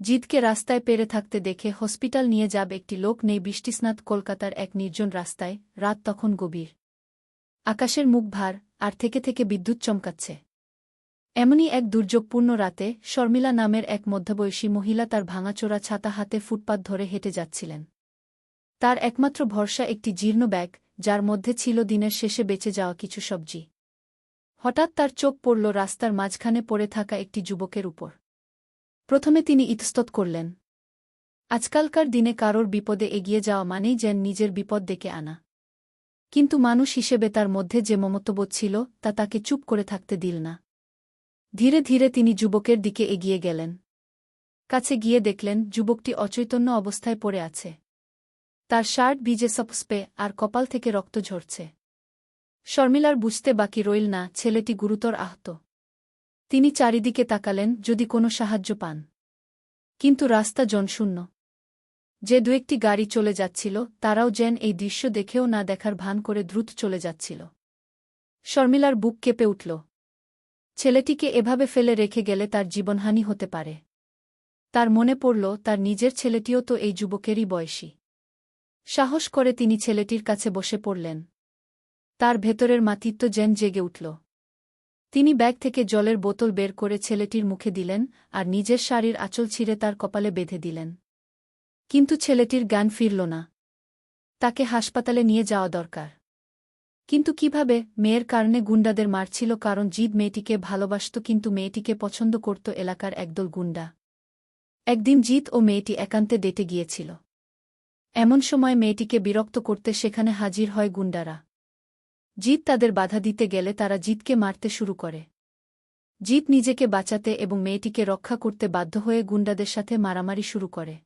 জিদকে রাস্তায় পেরে থাকতে দেখে হসপিটাল নিয়ে যাব একটি লোক নেই বৃষ্টিস্নাত কলকাতার এক নির্জন রাস্তায়, রাত তখন গভীর। আকাশের মুখ ভার, আর থেকে থেকে বিদ্যুৎ চমকাচ্ছে। এমনই এক দুর্যোগপূর্ণ রাতে শর্মিলা নামের এক মধ্যবয়সী মহিলা তার ভাঙাচোরা ছাতা হাতে ফুটপাত ধরে হেঁটে যাচ্ছিলেন। তার একমাত্র ভরসা একটি জীর্ণ ব্যাগ, যার মধ্যে ছিল দিনের শেষে বেঁচে যাওয়া কিছু সবজি। হঠাৎ তার চোখ পড়ল রাস্তার মাঝখানে পড়ে থাকা একটি যুবকের উপর। প্রথমে তিনি ইতস্তত করলেন। আজকালকার দিনে কারোর বিপদে এগিয়ে যাওয়া মানেই যেন নিজের বিপদ ডেকে আনা। কিন্তু মানুষ হিসেবে তার মধ্যে যে মমত্ববোধ ছিল, তা তাকে চুপ করে থাকতে দিল না। ধীরে ধীরে তিনি যুবকের দিকে এগিয়ে গেলেন। কাছে গিয়ে দেখলেন, যুবকটি অচৈতন্য অবস্থায় পড়ে আছে। তার শার্ট ভিজে সপস্পে আর কপাল থেকে রক্ত ঝরছে। শর্মিলার বুঝতে বাকি রইল না, ছেলেটি গুরুতর আহত। তিনি চারিদিকে তাকালেন, যদি কোনো সাহায্য পান। কিন্তু রাস্তা জনশূন্য। যে দু একটি গাড়ি চলে যাচ্ছিল, তারাও যেন এই দৃশ্য দেখেও না দেখার ভান করে দ্রুত চলে যাচ্ছিল। শর্মিলার বুক কেঁপে উঠল। ছেলেটিকে এভাবে ফেলে রেখে গেলে তার জীবনহানি হতে পারে। তার মনে পড়ল, তার নিজের ছেলেটিও তো এই যুবকেরই বয়সী। সাহস করে তিনি ছেলেটির কাছে বসে পড়লেন। তার ভেতরের মাতিত্ব যেন জেগে উঠল। তিনি ব্যাগ থেকে জলের বোতল বের করে ছেলেটির মুখে দিলেন আর নিজের শাড়ির আঁচল ছিঁড়ে তার কপালে বেঁধে দিলেন। কিন্তু ছেলেটির জ্ঞান ফিরল না। তাকে হাসপাতালে নিয়ে যাওয়া দরকার। কিন্তু কীভাবে মেয়ের কারণে গুন্ডাদের মারছিল কারণ জিদ মেয়েটিকে ভালোবাসত কিন্তু মেয়েটিকে পছন্দ করত এলাকার একদল গুন্ডা। একদিন জিত ও মেয়েটি একান্তে ডেটে গিয়েছিল। এমন সময় মেয়েটিকে বিরক্ত করতে সেখানে হাজির হয় গুন্ডারা। জিত তাদের বাধা দিতে গেলে তারা জিতকে মারতে শুরু করে। জিত নিজেকে বাঁচাতে এবং মেয়েটিকে রক্ষা করতে বাধ্য হয়ে গুন্ডাদের সাথে মারামারি শুরু করে।